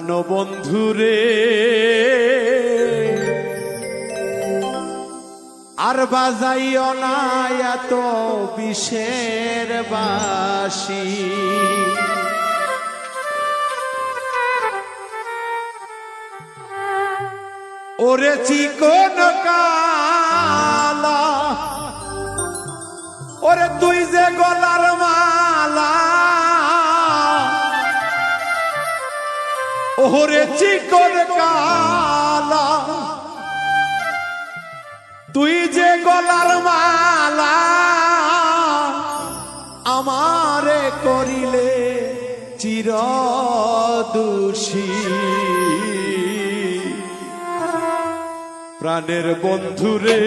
জানো বন্ধুরে। আর বাজাইও না এত বিষের বাসি। ওরে চিকন কালা, ওরে তুই যে গলার ওরে চিকন কালা। তুই যে গলার মালা আমারে করিলে চির দোষী প্রাণের বন্ধুরে,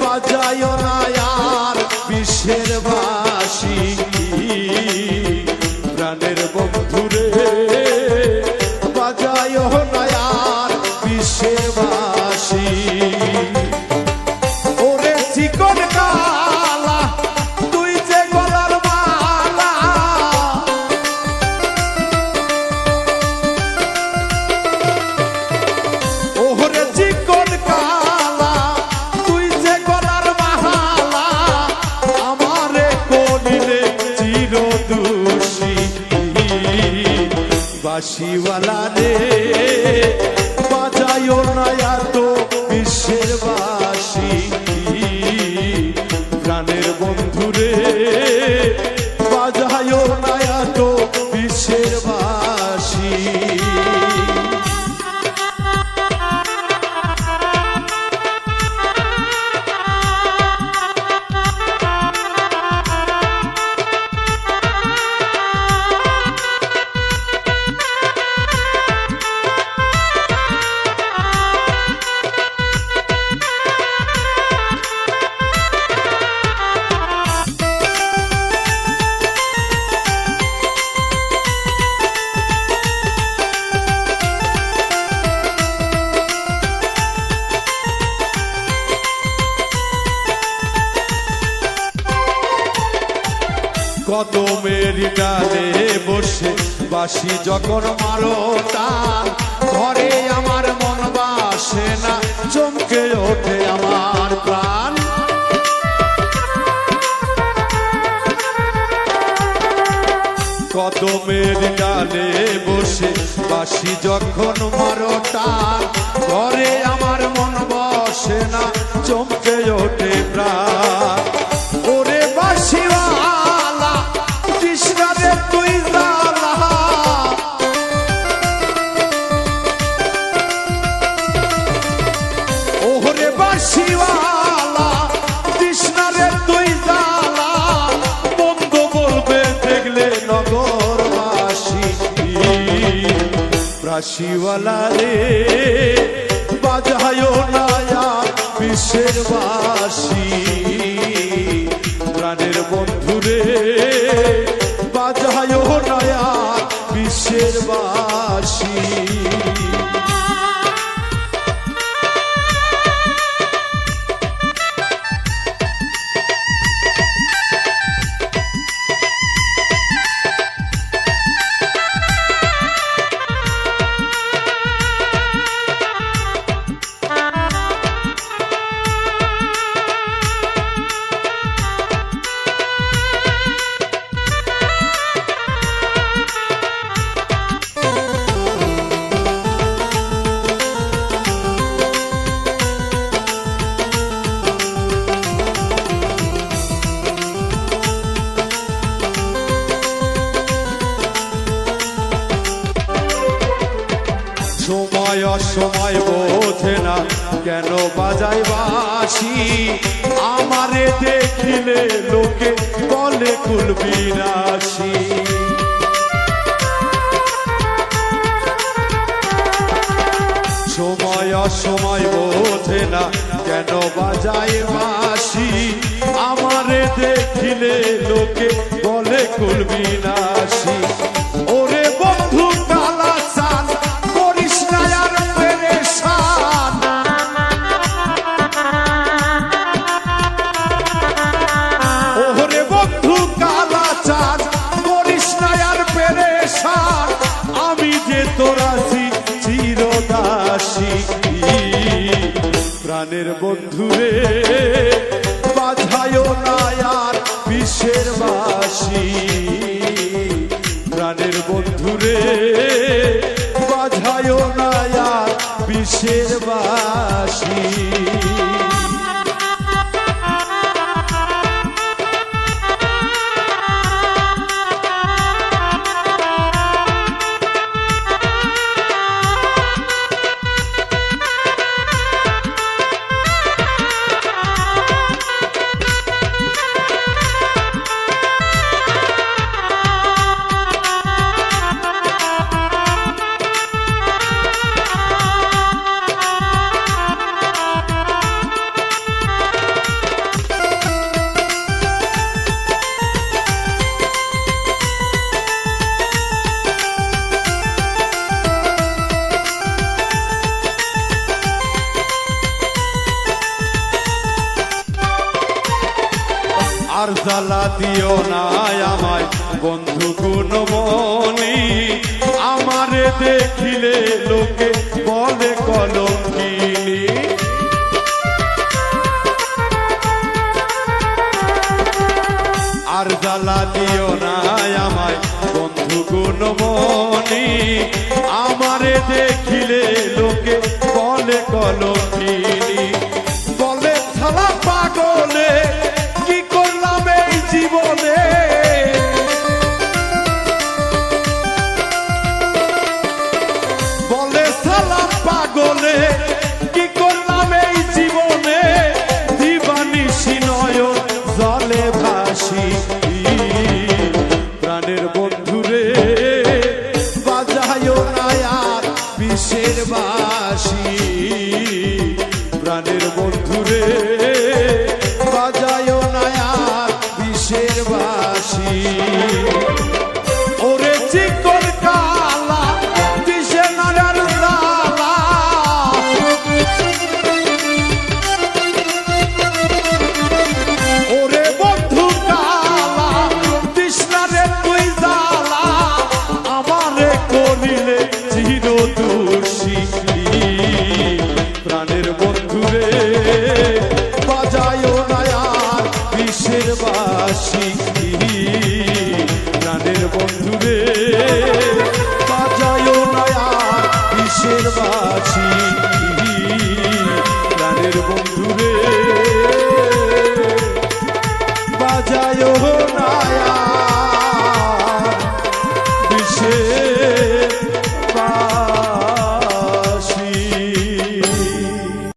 বাজায় না আর বিশ্বের বাসি। বাসিওয়ালা রে বাজায়ও না এত বিশ্বের বাসি বসে। বাসি যখন মারো টান ঘরে আমার মন বাসে না, চমকে ওঠে আমার প্রাণ। কদমের ডালে বসে, বাসি যখন মারো টান ঘরে আমার মন বসে না, চমকে ওঠে প্রাণ। রাশিওয়ালা রে বাজায় নায়া বিশ্বের বাসি। প্রাণের বন্ধুরে বাজায় নায়া বিশ্বের বাসী। অসময় বোঝে না, কেন বাজাই বাসি আমারে দেখিলে লোকে বলে কুলবিরাসি সময় অসময় বোঝে না, কেন বাজাই বাসি আমারে দেখিলে লোকে বলে কুলবিনাসি ওরে প্রাণের বন্ধুরে বাঝায় নায়ার বিশ্বের বাসি। প্রাণের বন্ধুরে বাঝায় নায়ার বিশ্বের বাসী। আর জ্বালা দিও না আমায়। বন্ধু গুণমণি আমারে দেখিলে লোকে বলে কলঙ্কিনী। আর জ্বালা দিও না আমায়। বন্ধু গুণমণি আমারে দেখিলে লোকে বলে কলঙ্কিনী। প্রাণের বন্ধুরে। বন্ধুরে বাজায় নায়ার বিশ্বের বাসী।